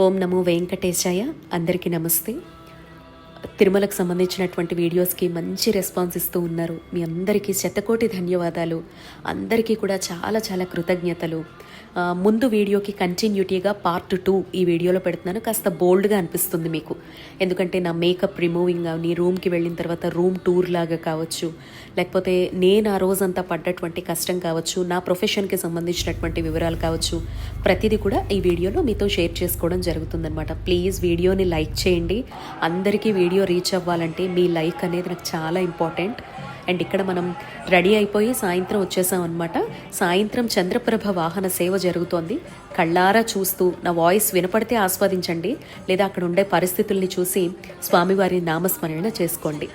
ఓం నమో వెంకటేశాయ. అందరికీ నమస్తే. తిరుమలకు సంబంధించినటువంటి వీడియోస్కి మంచి రెస్పాన్స్ ఇస్తూ ఉన్నారు. మీ అందరికీ శతకోటి ధన్యవాదాలు. అందరికీ కూడా చాలా చాలా కృతజ్ఞతలు. ముందు వీడియోకి కంటిన్యూటీగా పార్ట్ టూ ఈ వీడియోలో పెడుతున్నాను. కాస్త బోల్డ్గా అనిపిస్తుంది మీకు. ఎందుకంటే నా మేకప్ రిమూవింగ్ అవని రూమ్కి వెళ్ళిన తర్వాత రూమ్ టూర్ లాగా కావచ్చు లేకపోతే నేను ఆ రోజంతా పడ్డటువంటి కష్టం కావచ్చు నా ప్రొఫెషన్కి సంబంధించినటువంటి వివరాలు కావచ్చు ప్రతిదీ కూడా ఈ వీడియోలో మీతో షేర్ చేసుకోవడం జరుగుతుందనమాట ప్లీజ్ వీడియోని లైక్ చేయండి. అందరికీ వీడియో రీచ్ అవ్వాలంటే మీ లైక్ అనేది నాకు చాలా ఇంపార్టెంట్. అండ్ ఇక్కడ మనం రెడీ అయిపోయి సాయంత్రం వచ్చేసాం అనమాట సాయంత్రం చంద్రప్రభ వాహన సేవ జరుగుతోంది. కళ్ళారా చూస్తూ నా వాయిస్ వినపడితే ఆస్వాదించండి. లేదా అక్కడ ఉండే పరిస్థితుల్ని చూసి స్వామివారి నామస్మరణ చేసుకోండి.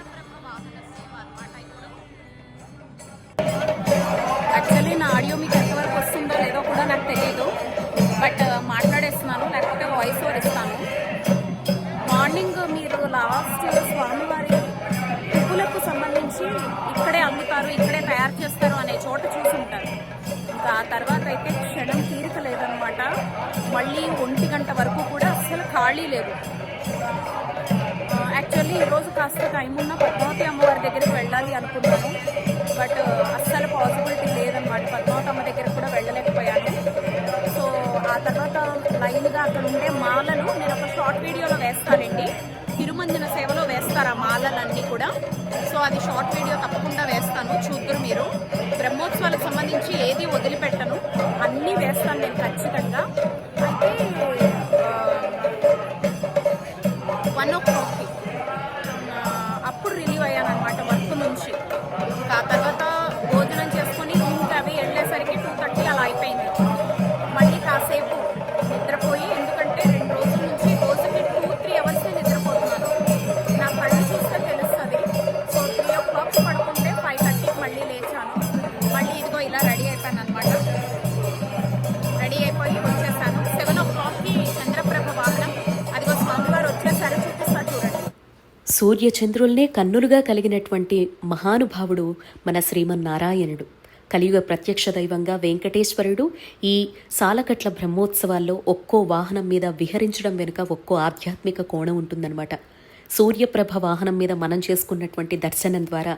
కాస్త టైం ఉన్న పద్మావతి అమ్మవారి దగ్గరికి వెళ్ళాలి అనుకున్నాను బట్ uh, అస్సలు పాసిబిలిటీ లేదనమాట పద్మావతి అమ్మ దగ్గర కూడా వెళ్ళలేకపోయాను. సో ఆ తర్వాత లైన్గా అక్కడ ఉండే మాలను నేను ఒక షార్ట్ వీడియోలో వేస్తానండి. తిరుమందిన సేవలో వేస్తారు ఆ మాలలన్నీ కూడా. సో అది షార్ట్ వీడియో తప్పకుండా సూర్యచంద్రుల్నే కన్నులుగా కలిగినటువంటి మహానుభావుడు మన శ్రీమన్నారాయణుడు. కలియుగ ప్రత్యక్ష దైవంగా వెంకటేశ్వరుడు ఈ సాలకట్ల బ్రహ్మోత్సవాల్లో ఒక్కో వాహనం మీద విహరించడం వెనుక ఒక్కో ఆధ్యాత్మిక కోణం ఉంటుందన్నమాట. సూర్యప్రభ వాహనం మీద మనం చేసుకున్నటువంటి దర్శనం ద్వారా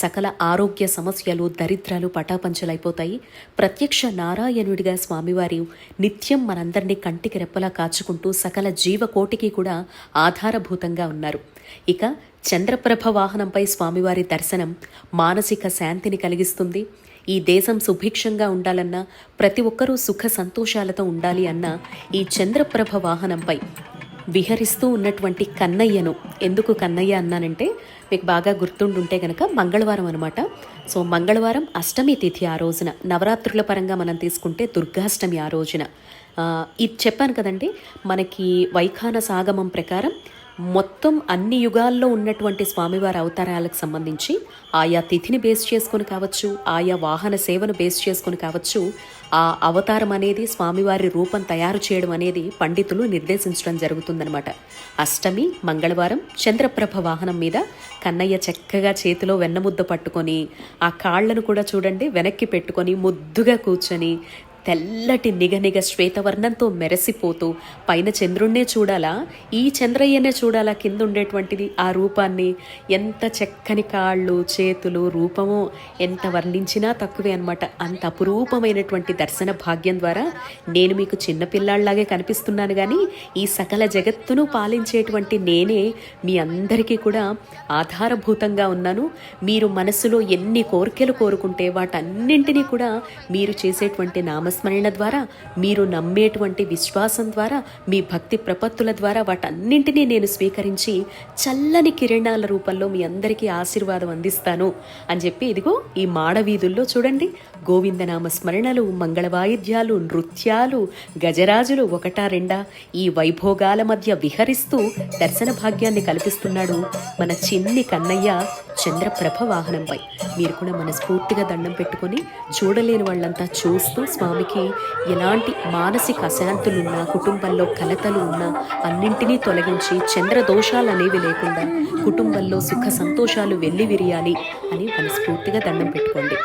సకల ఆరోగ్య సమస్యలు దరిద్రాలు పటాపంచలైపోతాయి. ప్రత్యక్ష నారాయణుడిగా స్వామివారి నిత్యం మనందరినీ కంటికి రెప్పలా కాచుకుంటూ సకల జీవకోటికి కూడా ఆధారభూతంగా ఉన్నారు. ఇక చంద్రప్రభ వాహనంపై స్వామివారి దర్శనం మానసిక శాంతిని కలిగిస్తుంది. ఈ దేశం సుభిక్షంగా ఉండాలన్నా ప్రతి ఒక్కరూ సుఖ సంతోషాలతో ఉండాలి అన్న ఈ చంద్రప్రభ వాహనంపై విహరిస్తూ ఉన్నటువంటి కన్నయ్యను. ఎందుకు కన్నయ్య అన్నానంటే మీకు బాగా గుర్తుండుంటే గనక మంగళవారం అనమాట. సో మంగళవారం అష్టమి తిథి ఆ రోజున నవరాత్రుల పరంగా మనం తీసుకుంటే దుర్గాష్టమి ఆ రోజున. ఇది చెప్పాను కదండి మనకి వైఖాన సాగమం ప్రకారం మొత్తం అన్ని యుగాల్లో ఉన్నటువంటి స్వామివారి అవతారాలకు సంబంధించి ఆయా తిథిని బేస్ చేసుకొని కావచ్చు ఆయా వాహన సేవను బేస్ చేసుకొని కావచ్చు ఆ అవతారం అనేది స్వామివారి రూపం తయారు చేయడం అనేది పండితులు నిర్దేశించడం జరుగుతుందనమాట అష్టమి మంగళవారం చంద్రప్రభ వాహనం మీద కన్నయ్య చక్కగా చేతిలో వెన్నముద్ద పట్టుకొని ఆ కాళ్ళను కూడా చూడండి వెనక్కి పెట్టుకొని ముద్దుగా కూర్చొని తెల్లటి నిగనిగ శ్వేతవర్ణంతో మెరసిపోతూ పైన చంద్రుణ్ణే చూడాలా? ఈ చంద్రయ్యనే చూడాలా కింద ఉండేటువంటిది ఆ రూపాన్ని? ఎంత చక్కని కాళ్ళు చేతులు రూపమో ఎంత వర్ణించినా తక్కువే అనమాట అంత అపురూపమైనటువంటి దర్శన భాగ్యం ద్వారా నేను మీకు చిన్నపిల్లాళ్ళాగే కనిపిస్తున్నాను కానీ ఈ సకల జగత్తును పాలించేటువంటి నేనే మీ అందరికీ కూడా ఆధారభూతంగా ఉన్నాను. మీరు మనసులో ఎన్ని కోరికలు కోరుకుంటే వాటన్నింటినీ కూడా మీరు చేసేటువంటి నామస్మరణ ద్వారా మీరు నమ్మేటువంటి విశ్వాసం ద్వారా మీ భక్తి ప్రపత్తుల ద్వారా వాటన్నింటినీ నేను స్వీకరించి చల్లని కిరణాల రూపంలో మీ అందరికీ ఆశీర్వాదం అందిస్తాను. అని చెప్పి ఇదిగో ఈ మాడవీధుల్లో చూడండి గోవిందనామ స్మరణలు మంగళ వాయిద్యాలు నృత్యాలు గజరాజులు ఒకటా రెండా? ఈ వైభోగాల మధ్య విహరిస్తూ దర్శన భాగ్యాన్ని కల్పిస్తున్నాడు మన చిన్ని కన్నయ్య చంద్రప్రభ వాహనంపై. మీరు కూడా మనస్ఫూర్తిగా దండం పెట్టుకొని చూడలేని వాళ్ళంతా చూస్తూ స్వామికి ఎలాంటి మానసిక అశాంతులున్నా కుటుంబంలో కలతలు ఉన్నా అన్నింటినీ తొలగించి చంద్ర దోషాలు అనేవి లేకుండా కుటుంబంలో సుఖ సంతోషాలు వెళ్ళి విరియాలి అని మనస్ఫూర్తిగా దండం పెట్టుకోండి.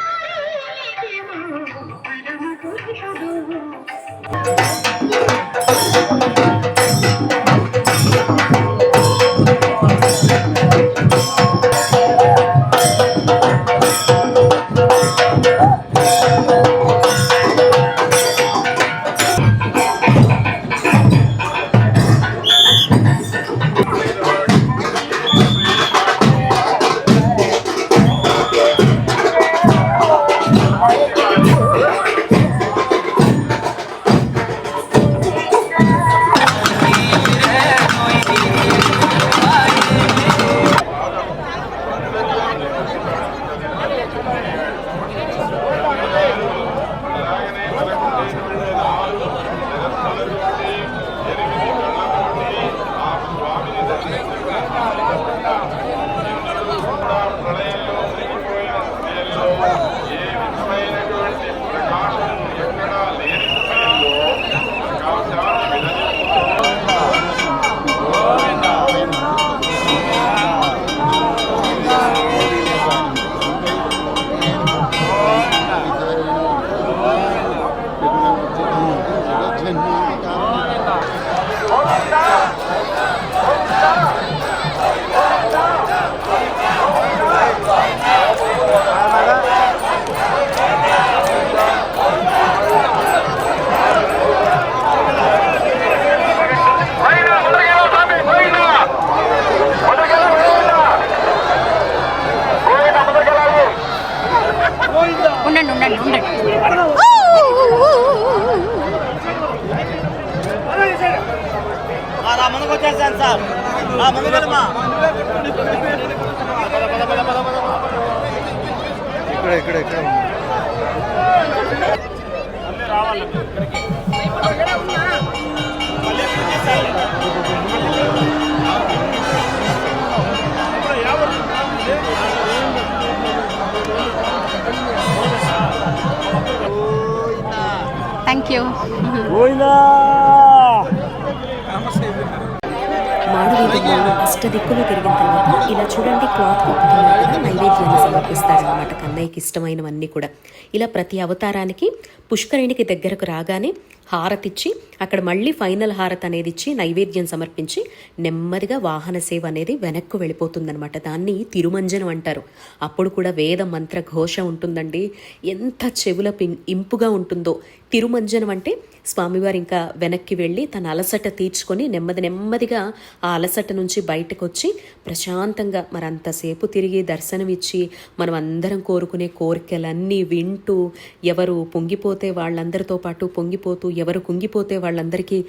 దిక్కులు తిరిగిన తర్వాత ఇలా చూడండి క్లాత్ కప్పుతున్నట్టుగా నైవేద్యాన్ని సమర్పిస్తారనమాట కన్నయ్యకి ఇష్టమైనవన్నీ కూడా. ఇలా ప్రతి అవతారానికి పుష్కరిణికి దగ్గరకు రాగానే హారతిచ్చి అక్కడ మళ్ళీ ఫైనల్ హారత్ అనేది ఇచ్చి నైవేద్యం సమర్పించి నెమ్మదిగా వాహన సేవ అనేది వెనక్కు వెళ్ళిపోతుందనమాట దాన్ని తిరుమంజనం అంటారు. అప్పుడు కూడా వేద మంత్ర ఘోష ఉంటుందండి. ఎంత చెవుల పిం ఇంపుగా ఉంటుందో. తిరుమంజనం అంటే స్వామివారు ఇంకా వెనక్కి వెళ్ళి తన అలసట తీర్చుకొని నెమ్మది నెమ్మదిగా ఆ అలసట నుంచి బయటకు వచ్చి ప్రశాంతంగా మరి అంతసేపు తిరిగి దర్శనమిచ్చి మనం అందరం కోరుకునే కోరికలన్నీ వింటూ ఎవరు పొంగిపోతే వాళ్ళందరితో పాటు పొంగిపోతూ ఎవరు కుంగిపోతే వాళ్ళందరికీ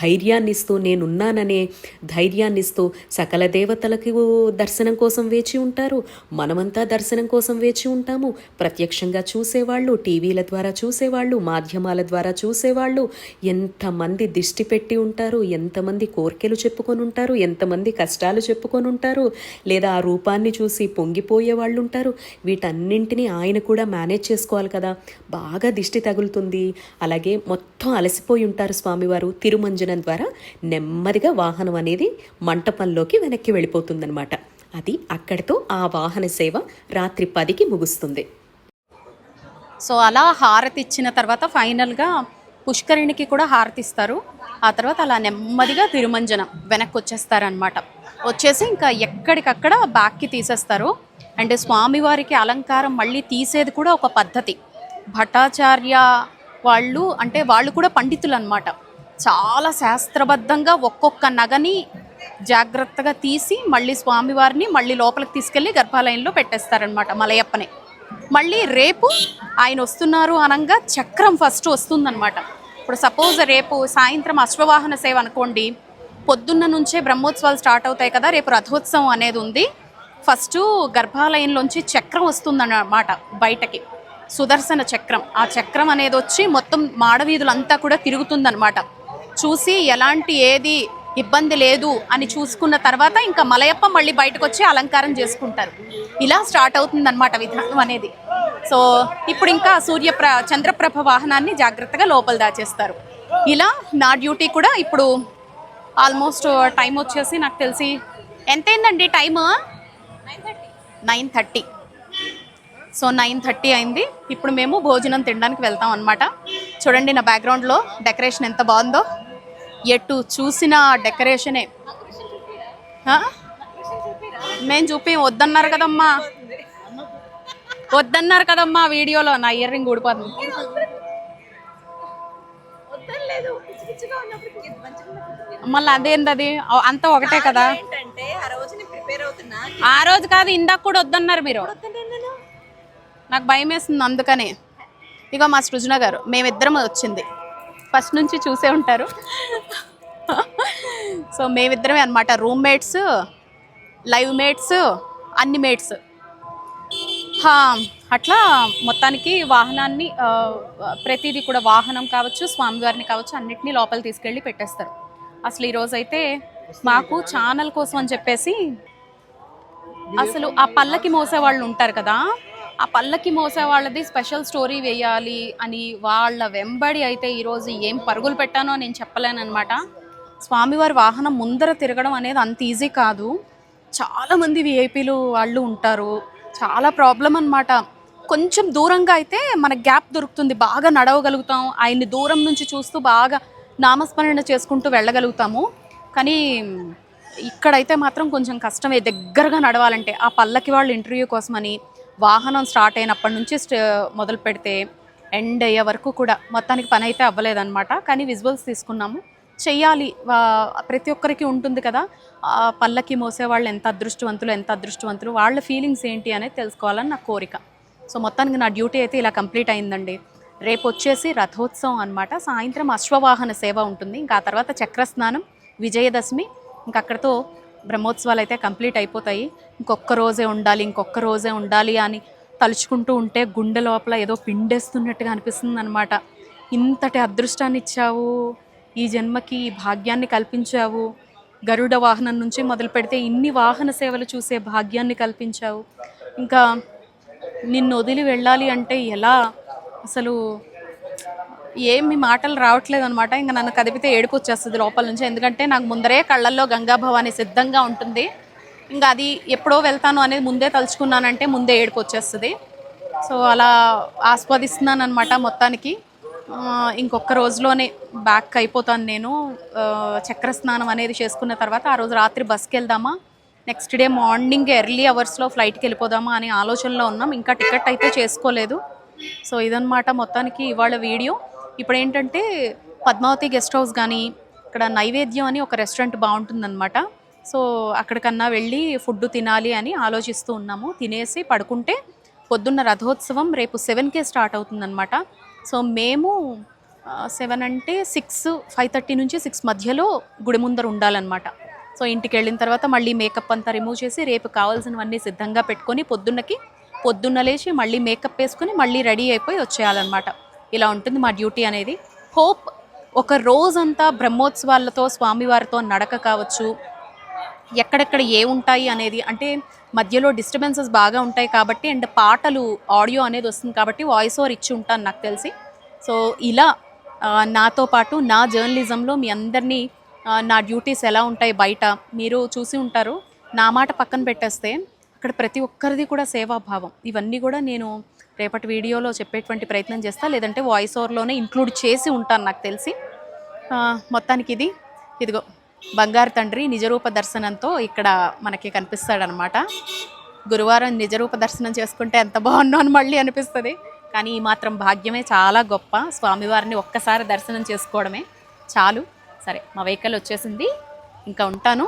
ధైర్యాన్నిస్తూ నేనున్నాననే ధైర్యాన్నిస్తూ సకల దేవతలకు దర్శనం కోసం వేచి ఉంటారు. మనమంతా దర్శనం కోసం వేచి ఉంటాము. ప్రత్యక్షంగా చూసేవాళ్ళు టీవీల ద్వారా చూసేవాళ్ళు మాధ్యమాల ద్వారా చూసేవాళ్ళు. ఎంతమంది దిష్టి పెట్టి ఉంటారు ఎంతమంది కోర్కెలు చెప్పుకొని ఉంటారు ఎంతమంది కష్టాలు చెప్పుకొని ఉంటారు. లేదా ఆ రూపాన్ని చూసి పొంగిపోయే వాళ్ళు ఉంటారు వీటన్నింటినీ ఆయన కూడా మేనేజ్ చేసుకోవాలి కదా. బాగా దిష్టి తగులుతుంది. అలాగే మొత్తం అలసిపోయి ఉంటారు స్వామివారు. తిరుమంజనం ద్వారా నెమ్మదిగా వాహనం అనేది మంటపంలోకి వెనక్కి వెళ్ళిపోతుందన్నమాట. అది అక్కడితో ఆ వాహన సేవ రాత్రి పదికి ముగుస్తుంది. సో అలా హారతి ఇచ్చిన తర్వాత ఫైనల్గా పుష్కరిణికి కూడా హారతి ఇస్తారు. ఆ తర్వాత అలా నెమ్మదిగా తిరుమంజనం వెనక్కి వచ్చేస్తారనమాట వచ్చేసి ఇంకా ఎక్కడికక్కడ బ్యాక్కి తీసేస్తారు. అండ్ స్వామివారికి అలంకారం మళ్ళీ తీసేది కూడా ఒక పద్ధతి. భట్టాచార్య వాళ్ళు అంటే వాళ్ళు కూడా పండితులు అనమాట చాలా శాస్త్రబద్ధంగా ఒక్కొక్క నగని జాగ్రత్తగా తీసి మళ్ళీ స్వామివారిని మళ్ళీ లోపలికి తీసుకెళ్ళి గర్భాలయంలో పెట్టేస్తారనమాట మలయప్పని. మళ్ళీ రేపు ఆయన వస్తున్నారు అనగా చక్రం ఫస్ట్ వస్తుందన్నమాట. ఇప్పుడు సపోజ్ రేపు సాయంత్రం అశ్వవాహన సేవ అనుకోండి పొద్దున్న నుంచే బ్రహ్మోత్సవాలు స్టార్ట్ అవుతాయి కదా రేపు రథోత్సవం అనేది ఉంది. ఫస్ట్ గర్భాలయంలోంచి చక్రం వస్తుందన్నమాట బయటకి. సుదర్శన చక్రం. ఆ చక్రం అనేది వచ్చి మొత్తం మాడవీధులంతా కూడా తిరుగుతుందనమాట చూసి ఎలాంటి ఏది ఇబ్బంది లేదు అని చూసుకున్న తర్వాత ఇంకా మలయప్ప మళ్ళీ బయటకు వచ్చి అలంకారం చేసుకుంటారు. ఇలా స్టార్ట్ అవుతుందన్నమాట విధానం అనేది. సో ఇప్పుడు ఇంకా సూర్యప్ర చంద్రప్రభ వాహనాన్ని జాగ్రత్తగా లోపల దాచేస్తారు. ఇలా నా డ్యూటీ కూడా ఇప్పుడు ఆల్మోస్ట్ టైం వచ్చేసి నాకు తెలిసి ఎంతైందండి time? Nine thirty. So nine thirty అయింది. ఇప్పుడు మేము భోజనం తినడానికి వెళ్తాం అనమాట చూడండి నా బ్యాక్గ్రౌండ్లో డెకరేషన్ ఎంత బాగుందో. ఎటు చూసిన డెకరేషనే? మేము చూపి వద్దన్నారు కదమ్మా. వద్దన్నారు కదమ్మా వీడియోలో. నా ఇయర్ రింగ్ ఊడిపోతుంది. మళ్ళీ అదేంది అది? అంతా ఒకటే కదా ఆ రోజు కాదు ఇందాక కూడా వద్దన్నారు మీరు. నాకు భయం వేస్తుంది అందుకనే. ఇక మా సృజన గారు మేమిద్దరం వచ్చింది. ఫస్ట్ నుంచి చూసే ఉంటారు. సో మేమిద్దరమే అనమాట రూమ్మేట్స్ లైవ్ మేట్స్ అన్ని మేట్స్. హా, అట్లా మొత్తానికి వాహనాన్ని ప్రతిదీ కూడా వాహనం కావచ్చు స్వామివారిని కావచ్చు అన్నిటినీ లోపల తీసుకెళ్ళి పెట్టేస్తారు. అసలు ఈరోజు అయితే మాకు ఛానల్ కోసం అని చెప్పేసి అసలు ఆ పల్లకి మోసే వాళ్ళు ఉంటారు కదా ఆ పల్లకి మోసే వాళ్ళది స్పెషల్ స్టోరీ వేయాలి అని వాళ్ళ వెంబడి అయితే ఈరోజు ఏం పరుగులు పెట్టానో నేను చెప్పలేనమాట స్వామివారి వాహనం ముందర తిరగడం అనేది అంత ఈజీ కాదు. చాలామంది విఐపీలు వాళ్ళు ఉంటారు. చాలా ప్రాబ్లం అనమాట కొంచెం దూరంగా అయితే మన గ్యాప్ దొరుకుతుంది. బాగా నడవగలుగుతాం. ఆయన్ని దూరం నుంచి చూస్తూ బాగా నామస్మరణ చేసుకుంటూ వెళ్ళగలుగుతాము. కానీ ఇక్కడైతే మాత్రం కొంచెం కష్టమే. దగ్గరగా నడవాలంటే ఆ పల్లకి వాళ్ళు ఇంటర్వ్యూ కోసమని వాహనం స్టార్ట్ అయినప్పటి నుంచి స్ట- మొదలు పెడితే ఎండ్ అయ్యే వరకు కూడా మొత్తానికి పని అయితే అవ్వలేదన్నమాట. కానీ విజువల్స్ తీసుకున్నాము. చెయ్యాలి. ప్రతి ఒక్కరికి ఉంటుంది కదా. పల్లకి మోసేవాళ్ళు ఎంత అదృష్టవంతులు ఎంత అదృష్టవంతులు వాళ్ళ ఫీలింగ్స్ ఏంటి అనేది తెలుసుకోవాలని నా కోరిక. సో మొత్తానికి నా డ్యూటీ అయితే ఇలా కంప్లీట్ అయిందండి. రేపు వచ్చేసి రథోత్సవం అన్నమాట. సాయంత్రం అశ్వవాహన సేవ ఉంటుంది. ఇంకా ఆ తర్వాత చక్రస్నానం విజయదశమి ఇంక అక్కడతో బ్రహ్మోత్సవాలు అయితే కంప్లీట్ అయిపోతాయి. ఇంకొక రోజే ఉండాలి ఇంకొక రోజే ఉండాలి అని తలుచుకుంటూ ఉంటే గుండె లోపల ఏదో పిండేస్తున్నట్టుగా అనిపిస్తుంది అనమాట ఇంతటి అదృష్టాన్ని ఇచ్చావు ఈ జన్మకి ఈ భాగ్యాన్ని కల్పించావు గరుడ వాహనం నుంచి మొదలు పెడితే ఇన్ని వాహన సేవలు చూసే భాగ్యాన్ని కల్పించావు. ఇంకా నిన్ను వదిలి వెళ్ళాలి అంటే ఎలా? అసలు ఏమి మాటలు రావట్లేదు అనమాట ఇంకా నన్ను కదిపితే ఏడుపు వచ్చేస్తుంది లోపల నుంచి. ఎందుకంటే నాకు ముందరే కళ్ళల్లో గంగాభవాని సిద్ధంగా ఉంటుంది. ఇంకా అది ఎప్పుడో వెళ్తాను అనేది ముందే తలుచుకున్నానంటే ముందే ఏడుపు వచ్చేస్తుంది సో అలా ఆస్వాదిస్తున్నాను అనమాట మొత్తానికి ఇంకొక రోజులోనే బ్యాక్ అయిపోతాను నేను. చక్ర స్నానం అనేది చేసుకున్న తర్వాత ఆ రోజు రాత్రి బస్కి వెళ్దామా? నెక్స్ట్ డే మార్నింగ్ ఎర్లీ అవర్స్లో ఫ్లైట్కి వెళ్ళిపోదామా అనే ఆలోచనలో ఉన్నాం. ఇంకా టికెట్ అయితే చేసుకోలేదు. సో ఇదనమాట మొత్తానికి ఇవాళ వీడియో ఇప్పుడు ఏంటంటే పద్మావతి గెస్ట్ హౌస్ కానీ ఇక్కడ నైవేద్యం అని ఒక రెస్టారెంట్ బాగుంటుందన్నమాట సో అక్కడికన్నా వెళ్ళి ఫుడ్ తినాలి అని ఆలోచిస్తూ ఉన్నాము. తినేసి పడుకుంటే పొద్దున్న రథోత్సవం రేపు సెవెన్కే స్టార్ట్ అవుతుందన్నమాట. సో మేము సెవెన్ అంటే సిక్స్ ఫైవ్ థర్టీ నుంచి సిక్స్ మధ్యలో గుడి ముందర ఉండాలన్నమాట. సో ఇంటికి వెళ్ళిన తర్వాత మళ్ళీ మేకప్ అంతా రిమూవ్ చేసి రేపు కావాల్సినవన్నీ సిద్ధంగా పెట్టుకొని పొద్దున్నకి పొద్దున్న లేచి మళ్ళీ మేకప్ వేసుకొని మళ్ళీ రెడీ అయిపోయి వచ్చేయాలన్నమాట. ఇలా ఉంటుంది మా డ్యూటీ అనేది. హోప్ ఒక రోజంతా బ్రహ్మోత్సవాలతో స్వామివారితో నడక కావచ్చు ఎక్కడెక్కడ ఏ ఉంటాయి అనేది అంటే మధ్యలో డిస్టర్బెన్సెస్ బాగా ఉంటాయి కాబట్టి అండ్ పాటలు ఆడియో అనేది వస్తుంది కాబట్టి వాయిస్ ఓవర్ ఇచ్చి ఉంటాను నాకు తెలిసి. సో ఇలా నాతో పాటు నా జర్నలిజంలో మీ అందరినీ నా డ్యూటీస్ ఎలా ఉంటాయి బయట మీరు చూసి ఉంటారు. నా మాట పక్కన పెట్టేస్తే అక్కడ ప్రతి ఒక్కరిది కూడా సేవాభావం. ఇవన్నీ కూడా నేను రేపటి వీడియోలో చెప్పేటువంటి ప్రయత్నం చేస్తా లేదంటే వాయిస్ ఓవర్లోనే ఇంక్లూడ్ చేసి ఉంటాను నాకు తెలిసి. మొత్తానికి ఇది. ఇదిగో బంగారు తండ్రి నిజరూప దర్శనంతో ఇక్కడ మనకి కనిపిస్తాడనమాట. గురువారం నిజరూప దర్శనం చేసుకుంటే ఎంత బాగున్నో అని మళ్ళీ అనిపిస్తుంది. కానీ ఈ మాత్రం భాగ్యమే చాలా గొప్ప. స్వామివారిని ఒక్కసారి దర్శనం చేసుకోవడమే. చాలు. సరే మా వెహికల్ వచ్చేసింది. ఇంకా ఉంటాను.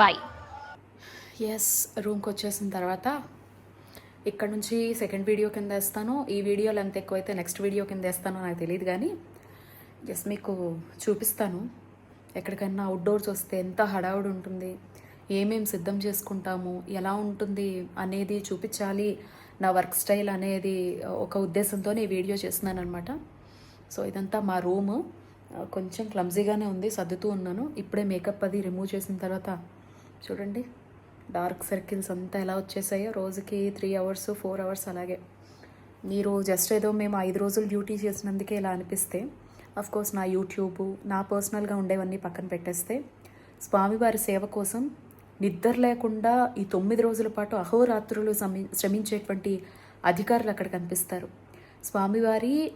బాయ్. ఎస్ రూమ్కి వచ్చేసిన తర్వాత ఇక్కడ నుంచి సెకండ్ వీడియో కింద వేస్తాను. ఈ వీడియో లెంత్ ఎక్కువైతే నెక్స్ట్ వీడియో కింద వేస్తానో నాకు తెలియదు కానీ జస్ట్ మీకు చూపిస్తాను. ఎక్కడికైనా అవుట్డోర్స్ వస్తే ఎంత హడావుడి ఉంటుంది ఏమేమి సిద్ధం చేసుకుంటాము ఎలా ఉంటుంది అనేది చూపించాలి. నా వర్క్ స్టైల్ అనేది ఒక ఉద్దేశంతో ఈ వీడియో చేస్తున్నాను అనమాట సో ఇదంతా మా రూము కొంచెం క్లమ్జీగానే ఉంది సర్దుతూ ఉన్నాను. ఇప్పుడే మేకప్ అది రిమూవ్ చేసిన తర్వాత చూడండి. డార్క్ సర్కిల్స్ అంతా ఎలా వచ్చేసాయో రోజుకి త్రీ అవర్స్ ఫోర్ అవర్స్ అలాగే. మీరు జస్ట్ ఏదో మేము ఐదు రోజులు డ్యూటీ చేసినందుకే ఇలా అనిపిస్తే అఫ్ కోర్స్ నా యూట్యూబ్ నా పర్సనల్గా ఉండేవన్నీ పక్కన పెట్టేస్తే స్వామివారి సేవ కోసం నిద్ర లేకుండా ఈ తొమ్మిది రోజుల పాటు అహోరాత్రులు శ్రమి శ్రమించేటువంటి అధికారులు అక్కడ కనిపిస్తారు. స్వామివారి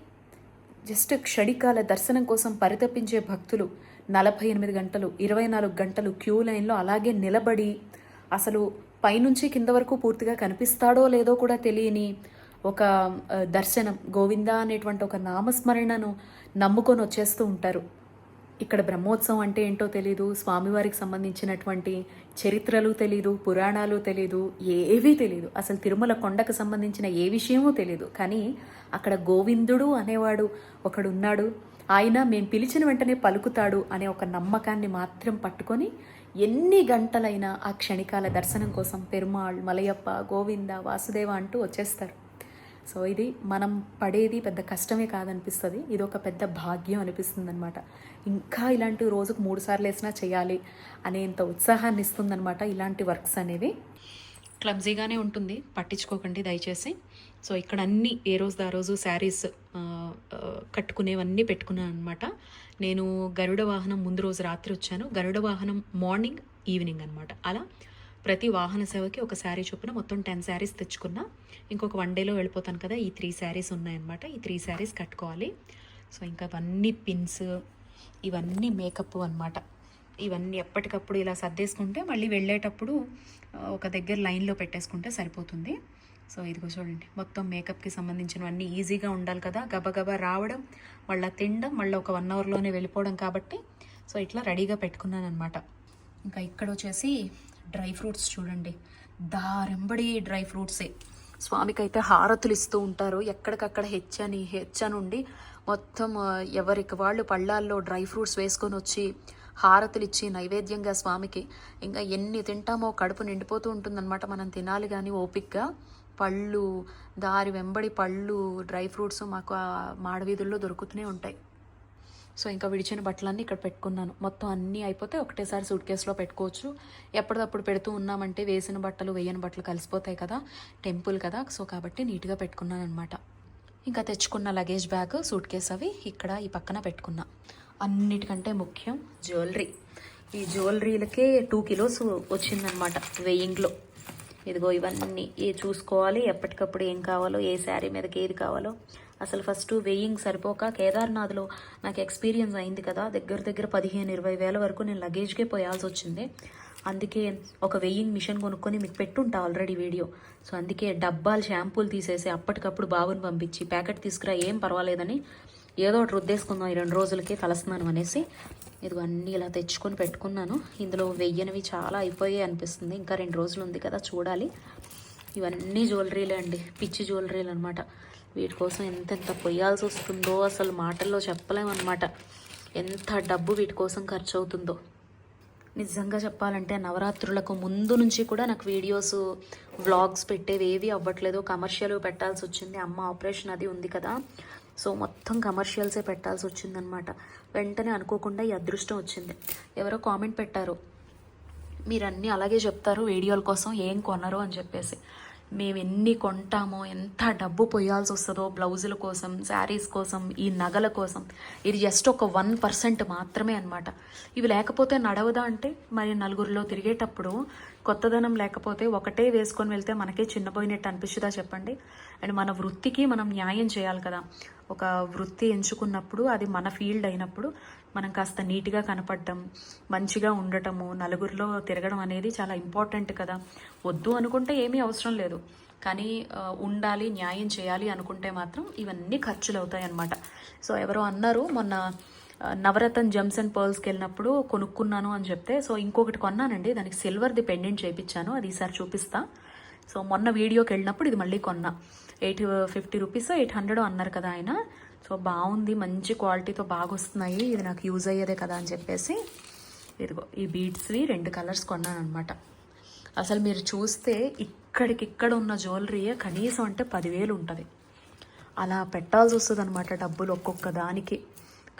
జస్ట్ క్షణికాల దర్శనం కోసం పరితపించే భక్తులు నలభై ఎనిమిది గంటలు ఇరవై నాలుగు గంటలు క్యూ లైన్లో అలాగే నిలబడి అసలు పైనుంచి కింద వరకు పూర్తిగా కనిపిస్తాడో లేదో కూడా తెలియని ఒక దర్శనం గోవింద అనేటువంటి ఒక నామస్మరణను నమ్ముకొని వచ్చేస్తూ ఉంటారు. ఇక్కడ బ్రహ్మోత్సవం అంటే ఏంటో తెలీదు స్వామివారికి సంబంధించినటువంటి చరిత్రలు తెలీదు పురాణాలు తెలీదు ఏవీ తెలీదు. అసలు తిరుమల కొండకు సంబంధించిన ఏ విషయమూ తెలీదు. కానీ అక్కడ గోవిందుడు అనేవాడు ఒకడున్నాడు. ఆయన మేము పిలిచిన వెంటనే పలుకుతాడు అనే ఒక నమ్మకాన్ని మాత్రం పట్టుకొని ఎన్ని గంటలైనా ఆ క్షణికాల దర్శనం కోసం పెరుమాళ్ మలయప్ప గోవింద వాసుదేవ అంటూ వచ్చేస్తారు. సో ఇది మనం పడేది పెద్ద కష్టమే కాదనిపిస్తుంది. ఇది ఒక పెద్ద భాగ్యం అనిపిస్తుంది అనమాట ఇంకా ఇలాంటి రోజుకు మూడు సార్లు వేసినా చేయాలి అనేంత ఉత్సాహాన్ని ఇస్తుందన్నమాట ఇలాంటి వర్క్స్ అనేవి. క్లబ్జీగానే ఉంటుంది. పట్టించుకోకండి దయచేసి. సో ఇక్కడ అన్నీ ఏ రోజు ఆ రోజు శారీస్ కట్టుకునేవన్నీ పెట్టుకున్నాను అనమాట నేను గరుడ వాహనం ముందు రోజు రాత్రి వచ్చాను. గరుడ వాహనం మార్నింగ్ ఈవినింగ్ అనమాట అలా ప్రతి వాహన సేవకి ఒక శారీ చొప్పున మొత్తం టెన్ శారీస్ తెచ్చుకున్నా. ఇంకొక వన్ డేలో వెళ్ళిపోతాను కదా ఈ త్రీ శారీస్ ఉన్నాయన్నమాట. ఈ త్రీ శారీస్ కట్టుకోవాలి. సో ఇంకా ఇవన్నీ పిన్స్ ఇవన్నీ మేకప్ అన్నమాట. ఇవన్నీ ఎప్పటికప్పుడు ఇలా సర్దేసుకుంటే మళ్ళీ వెళ్ళేటప్పుడు ఒక దగ్గర లైన్లో పెట్టేసుకుంటే సరిపోతుంది. సో ఇదిగో చూడండి మొత్తం మేకప్కి సంబంధించినవన్నీ ఈజీగా ఉండాలి కదా. గబగబా రావడం మళ్ళీ తినడం మళ్ళీ ఒక వన్ అవర్లోనే వెళ్ళిపోవడం కాబట్టి. సో ఇట్లా రెడీగా పెట్టుకున్నాను అనమాట ఇంకా ఇక్కడ వచ్చేసి డ్రై ఫ్రూట్స్ చూడండి. దారెంబడి డ్రై ఫ్రూట్సే. స్వామికి అయితే హారతులు ఇస్తూ ఉంటారు. ఎక్కడికక్కడ హెచ్చని హెచ్చనుండి మొత్తం ఎవరికి వాళ్ళు పళ్ళాల్లో డ్రై ఫ్రూట్స్ వేసుకొని వచ్చి హారతులు ఇచ్చి నైవేద్యంగా స్వామికి. ఇంకా ఎన్ని తింటామో కడుపు నిండిపోతూ ఉంటుందన్నమాట. మనం తినాలి కానీ ఓపిక్గా పళ్ళు దారి వెంబడి పళ్ళు డ్రై ఫ్రూట్స్ మాకు ఆ మాడవీధుల్లో దొరుకుతూనే ఉంటాయి. సో ఇంకా విడిచిన బట్టలన్నీ ఇక్కడ పెట్టుకున్నాను. మొత్తం అన్నీ అయిపోతే ఒకటేసారి సూట్ కేసులో పెట్టుకోవచ్చు. ఎప్పటికప్పుడు పెడుతూ ఉన్నామంటే వేసిన బట్టలు వేయని బట్టలు కలిసిపోతాయి కదా టెంపుల్ కదా. సో కాబట్టి నీట్గా పెట్టుకున్నాను అనమాట ఇంకా తెచ్చుకున్న లగేజ్ బ్యాగ్ సూట్ కేస్ అవి ఇక్కడ ఈ పక్కన పెట్టుకున్నా. అన్నిటికంటే ముఖ్యం జ్యువెలరీ. ఈ జ్యువెలరీలకే టూ కిలోస్ వచ్చిందనమాట వెయ్యింగ్లో. ఇదిగో ఇవన్నీ ఏ చూసుకోవాలి ఎప్పటికప్పుడు ఏం కావాలో ఏ శారీ మీదకి ఏది కావాలో. అసలు ఫస్ట్ వెయ్యింగ్ సరిపోక కేదార్నాథ్లో నాకు ఎక్స్పీరియన్స్ అయింది కదా దగ్గర దగ్గర పదిహేను ఇరవై వేల వరకు నేను లగేజ్కే పోయాల్సి వచ్చింది. అందుకే ఒక వెయ్యింగ్ మిషన్ కొనుక్కొని మీకు పెట్టుంటా ఆల్రెడీ వీడియో. సో అందుకే డబ్బాలు షాంపూలు తీసేసి అప్పటికప్పుడు బాబుని పంపించి ప్యాకెట్ తీసుకురా ఏం పర్వాలేదని ఏదో ఒకటి రుద్దేసుకుందాం ఈ రెండు రోజులకి తలస్తున్నాను అనేసి. ఇదిగో అన్నీ ఇలా తెచ్చుకొని పెట్టుకున్నాను. ఇందులో వెయ్యనివి చాలా అయిపోయాయి అనిపిస్తుంది. ఇంకా రెండు రోజులు ఉంది కదా చూడాలి. ఇవన్నీ జ్యువెలరీలే అండి. పిచ్చి జ్యువెలరీలు అనమాట వీటి కోసం ఎంతెంత పొయ్యాల్సి వస్తుందో అసలు మాటల్లో చెప్పలేమన్నమాట. ఎంత డబ్బు వీటి కోసం ఖర్చు అవుతుందో నిజంగా చెప్పాలంటే నవరాత్రులకు ముందు నుంచి కూడా నాకు వీడియోస్ వ్లాగ్స్ పెట్టేవి ఏవి అవ్వట్లేదు. కమర్షియల్ పెట్టాల్సి వచ్చింది. అమ్మ ఆపరేషన్ అది ఉంది కదా. సో మొత్తం కమర్షియల్సే పెట్టాల్సి వచ్చిందనమాట వెంటనే అనుకోకుండా ఈ అదృష్టం వచ్చింది. ఎవరో కామెంట్ పెట్టారు మీరు అన్నీ అలాగే చెప్తారు వీడియోల కోసం ఏం కొనరు అని చెప్పేసి. మేము ఎన్ని కొంటామో ఎంత డబ్బు పొయ్యాల్సి వస్తుందో బ్లౌజుల కోసం శారీస్ కోసం ఈ నగల కోసం ఇది జస్ట్ ఒక వన్ పర్సెంట్ మాత్రమే అనమాట ఇవి లేకపోతే నడవదా అంటే మరి నలుగురిలో తిరిగేటప్పుడు కొత్తదనం లేకపోతే ఒకటే వేసుకొని వెళ్తే మనకే చిన్నపోయినట్టు అనిపిస్తుందా చెప్పండి? అండ్ మన వృత్తికి మనం న్యాయం చేయాలి కదా. ఒక వృత్తి ఎంచుకున్నప్పుడు అది మన ఫీల్డ్ అయినప్పుడు మనం కాస్త నీట్గా కనపడడం మంచిగా ఉండటము నలుగురిలో తిరగడం అనేది చాలా ఇంపార్టెంట్ కదా. వద్దు అనుకుంటే ఏమీ అవసరం లేదు. కానీ ఉండాలి న్యాయం చేయాలి అనుకుంటే మాత్రం ఇవన్నీ ఖర్చులు అవుతాయి అన్నమాట సో ఎవరో అన్నారు మొన్న నవరత్న జమ్స్ అండ్ పర్ల్స్కి వెళ్ళినప్పుడు కొనుక్కున్నాను అని చెప్తే సో ఇంకొకటి కొన్నానండి. దానికి సిల్వర్ది పెండెంట్ చేయించాను అది ఈసారి చూపిస్తా. సో మొన్న వీడియోకి వెళ్ళినప్పుడు ఇది మళ్ళీ కొన్నా. Eight fifty rupees eight hundred అన్నారు కదా ఆయన. సో బాగుంది మంచి క్వాలిటీతో బాగా వస్తున్నాయి ఇది నాకు యూజ్ అయ్యేదే కదా అని చెప్పేసి ఇదిగో ఈ బీడ్స్వి రెండు కలర్స్ కొన్నాను అనమాట అసలు మీరు చూస్తే ఇక్కడికిక్కడ ఉన్న జ్యువెలరీ కనీసం అంటే పదివేలు ఉంటుంది. అలా పెట్టాల్సి వస్తుంది అనమాట డబ్బులు ఒక్కొక్క దానికి.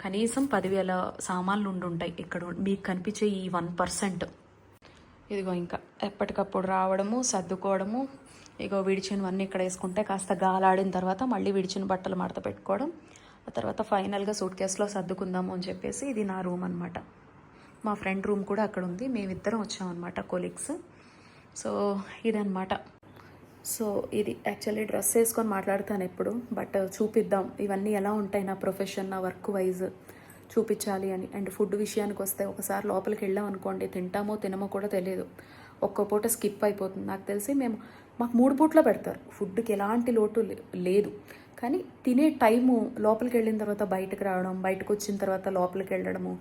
కనీసం పదివేల సామాన్లు ఉండుంటాయి. ఇక్కడ మీకు కనిపించే ఈ వన్ పర్సెంట్ ఇదిగో ఇంకా ఎప్పటికప్పుడు రావడము సర్దుకోవడము ఇగో విడిచినవన్నీ ఇక్కడ వేసుకుంటే కాస్త గాలాడిన తర్వాత మళ్ళీ విడిచిన బట్టలు మడత పెట్టుకోవడం ఆ తర్వాత ఫైనల్గా సూట్ కేసులో సర్దుకుందాము అని చెప్పేసి ఇది నా రూమ్ అనమాట మా ఫ్రెండ్ రూమ్ కూడా అక్కడ ఉంది. మేమిద్దరం వచ్చామన్నమాట కొలీగ్స్. సో ఇదనమాట సో ఇది యాక్చువల్లీ డ్రెస్ వేసుకొని మాట్లాడతాను ఎప్పుడు బట్ చూపిద్దాం. ఇవన్నీ ఎలా ఉంటాయి నా ప్రొఫెషన్ నా వర్క్ వైజ్? చూపించాలి అని. అండ్ ఫుడ్ విషయానికి వస్తే ఒకసారి లోపలికి వెళ్ళాం అనుకోండి తింటామో తినమో కూడా తెలియదు. ఒక్క పూట స్కిప్ అయిపోతుంది. నాకు తెలిసి మేము మాకు మూడు పూట్లో పెడతారు. ఫుడ్కి ఎలాంటి లోటు లే- లేదు. కానీ తినే టైము లోపలికి వెళ్ళిన తర్వాత బయటకు రావడం బయటకు వచ్చిన తర్వాత లోపలికి వెళ్ళడము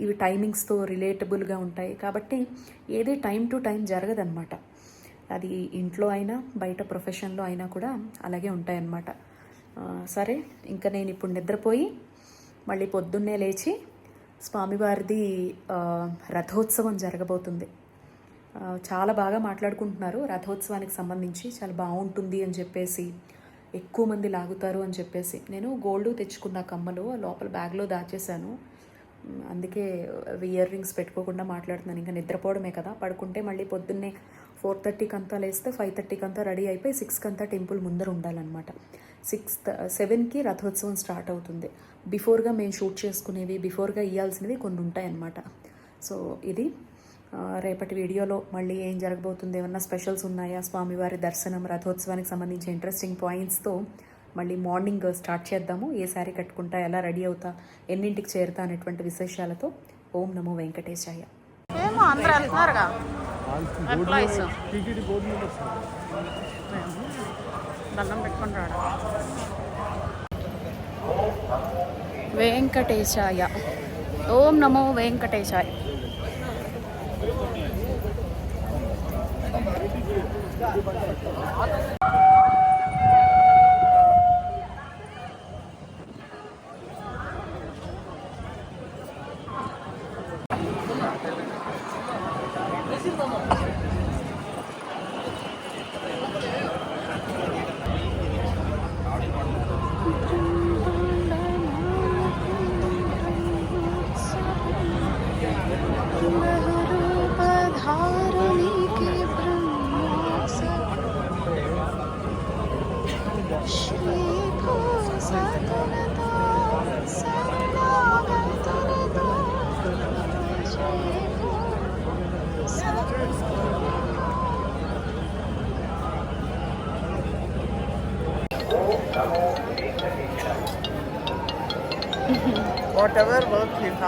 ఇవి టైమింగ్స్తో రిలేటబుల్గా ఉంటాయి. కాబట్టి ఏది టైం టు టైం జరగదన్నమాట. అది ఇంట్లో అయినా బయట ప్రొఫెషన్లో అయినా కూడా అలాగే ఉంటాయన్నమాట. సరే ఇంకా నేను ఇప్పుడు నిద్రపోయి మళ్ళీ పొద్దున్నే లేచి స్వామివారిది రథోత్సవం జరగబోతుంది. చాలా బాగా మాట్లాడుకుంటున్నారు. రథోత్సవానికి సంబంధించి చాలా బాగుంటుంది అని చెప్పేసి ఎక్కువ మంది లాగుతారు అని చెప్పేసి. నేను గోల్డ్ తెచ్చుకున్న కమ్మలు లోపల బ్యాగ్లో దాచేశాను. అందుకే ఇయర్ రింగ్స్ పెట్టుకోకుండా మాట్లాడుతున్నాను. ఇంకా నిద్రపోవడమే కదా. పడుకుంటే మళ్ళీ పొద్దున్నే ఫోర్ థర్టీకి అంతా లేస్తే ఫైవ్ థర్టీకి అంతా రెడీ అయిపోయి సిక్స్కి అంతా టెంపుల్ ముందర ఉండాలన్నమాట. సిక్స్ సెవెన్కి రథోత్సవం స్టార్ట్ అవుతుంది. బిఫోర్గా మేము షూట్ చేసుకునేవి బిఫోర్గా ఇవ్వాల్సినవి కొన్ని ఉంటాయన్నమాట. సో ఇది రేపటి వీడియోలో మళ్ళీ ఏం జరగబోతుంది ఏమన్నా స్పెషల్స్ ఉన్నాయా? స్వామివారి దర్శనం రథోత్సవానికి సంబంధించి ఇంట్రెస్టింగ్ పాయింట్స్తో మళ్ళీ మార్నింగ్ స్టార్ట్ చేద్దాము. ఏ శారీ కట్టుకుంటా ఎలా రెడీ అవుతా ఎన్నింటికి చేరుతా అనేటువంటి విశేషాలతో ఓం నమో వెంకటేశాయ. ఏమో అందరూ వెళ్తున్నారుగా. దండం పెట్టుకొని రాడు వెంకటేశాయ. ఓం నమో వెంకటేశాయ.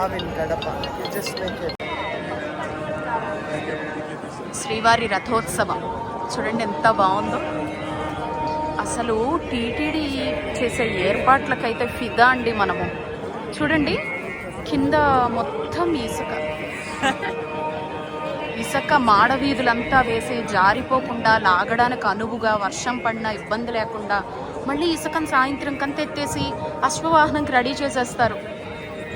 Love in have just Kadapa, శ్రీవారి రథోత్సవం. చూడండి ఎంత బాగుందో. అసలు టీటీడీ చేసే ఏర్పాట్లకైతే ఫిదా అండి మనము. చూడండి కింద మొత్తం ఇసుక. ఇసుక మాడవీధులంతా వేసి జారిపోకుండా లాగడానికి అనువుగా వర్షం పడినా ఇబ్బంది లేకుండా మళ్ళీ ఇసుకను సాయంత్రం కంత ఎత్తేసి అశ్వవాహనంకి రెడీ చేసేస్తారు.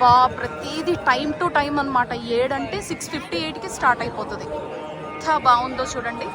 వా ప్రతిదీ టైం టు టైం అనమాట ఏడంటే సిక్స్ ఫిఫ్టీ ఎయిట్కి స్టార్ట్ అయిపోతుంది. ఎంత బాగుందో చూడండి.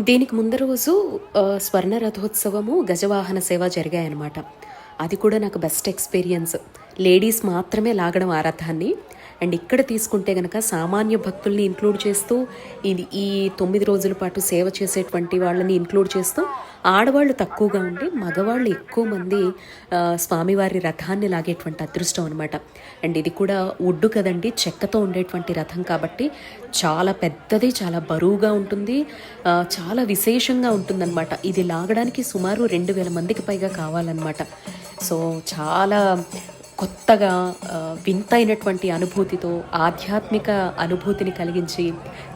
దీనికి ముందు రోజు స్వర్ణ రథోత్సవము గజవాహన సేవ జరిగాయన్నమాట. అది కూడా నాకు బెస్ట్ ఎక్స్పీరియన్స్ లేడీస్ మాత్రమే లాగడం ఆ రథాన్ని అండ్ ఇక్కడ తీసుకుంటే గనక సామాన్య భక్తుల్ని ఇంక్లూడ్ చేస్తూ ఇది ఈ తొమ్మిది రోజుల పాటు సేవ చేసేటువంటి వాళ్ళని ఇంక్లూడ్ చేస్తూ ఆడవాళ్ళు తక్కువగా ఉండి మగవాళ్ళు ఎక్కువ మంది స్వామివారి రథాన్ని లాగేటువంటి అదృష్టం అనమాట అండ్ ఇది కూడా ఉడ్డు కదండి చెక్కతో ఉండేటువంటి రథం కాబట్టి చాలా పెద్దది చాలా బరువుగా ఉంటుంది చాలా విశేషంగా ఉంటుందన్నమాట. ఇది లాగడానికి సుమారు రెండు వేల మందికి పైగా కావాలన్నమాట. సో చాలా కొత్తగా వింతైనటువంటి అనుభూతితో ఆధ్యాత్మిక అనుభూతిని కలిగించి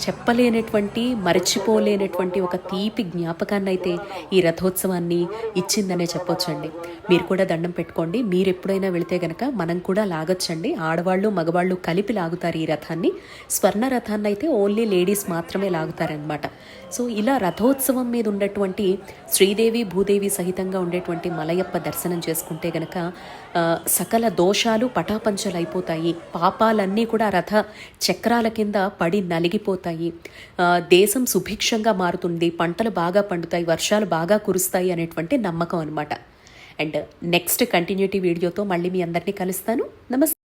చెప్పలేనటువంటి మరచిపోలేనటువంటి ఒక తీపి జ్ఞాపకాన్ని అయితే ఈ రథోత్సవాన్ని ఇచ్చిందనే చెప్పొచ్చండి. మీరు కూడా దండం పెట్టుకోండి. మీరు ఎప్పుడైనా వెళితే గనక మనం కూడా లాగొచ్చండి. ఆడవాళ్ళు మగవాళ్ళు కలిపి లాగుతారు ఈ రథాన్ని. స్వర్ణ రథాన్ని అయితే ఓన్లీ లేడీస్ మాత్రమే లాగుతారనమాట సో ఇలా రథోత్సవం మీద ఉన్నటువంటి శ్రీదేవి భూదేవి సహితంగా ఉండేటువంటి మలయప్ప దర్శనం చేసుకుంటే గనక సకల దోషాలు పటాపంచలైపోతాయి. పాపాలన్నీ కూడా రథ చక్రాల కింద పడి నలిగిపోతాయి. దేశం సుభిక్షంగా మారుతుంది. పంటలు బాగా పండుతాయి. వర్షాలు బాగా కురుస్తాయి అనేటువంటి నమ్మకం అనమాట అండ్ నెక్స్ట్ కంటిన్యూటీ వీడియోతో మళ్ళీ మీ అందరినీ కలుస్తాను. నమస్తే.